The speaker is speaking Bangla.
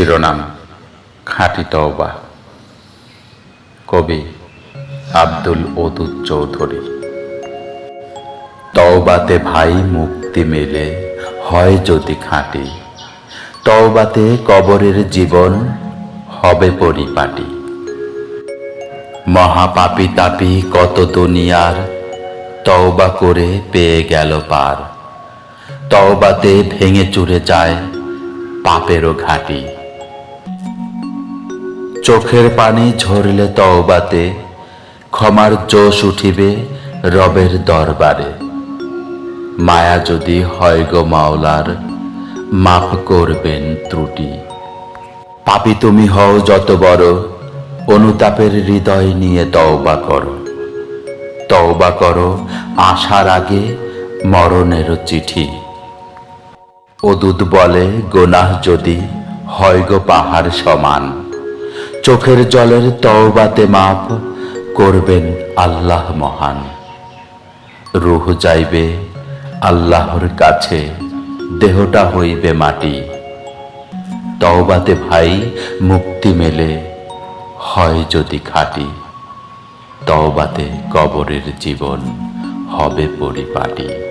শিরোনাম, খাঁটি তওবা। কবি আব্দুল ওদুদ চৌধুরী। তওবাতে ভাই মুক্তি মেলে, হয় যদি খাঁটি। তওবাতে কবরের জীবন, হবে পরিপাটি। মহাপাপী তাপি কত দুনিয়ার, তওবা করে পেয়ে গেল পার। তওবাতে ভেঙে চুরে যায় পাপেরও ঘাটি। চোখের পানি ঝরলে তওবাতে, ক্ষমার জোশ উঠিবে রবের দরবারে। মায়া যদি হয় গো মাওলার, মাফ করবেন ত্রুটি। পাপি তুমি হও যত বড়, অনুতাপের হৃদয় নিয়ে তওবা করো। তওবা করো আসার আগে মরণেরও চিঠি। অদূত বলে, গোনাহ যদি হয় গো পাহাড় সমান। চোখের জলের তওবাতে মাপ করবেন আল্লাহ মহান। রুহ যাইবে আল্লাহর কাছে, দেহটা হইবে মাটি। তওবাতে ভাই মুক্তি মেলে হয় যদি খাটি। তওবাতে কবরের জীবন হবে পরিপাটি।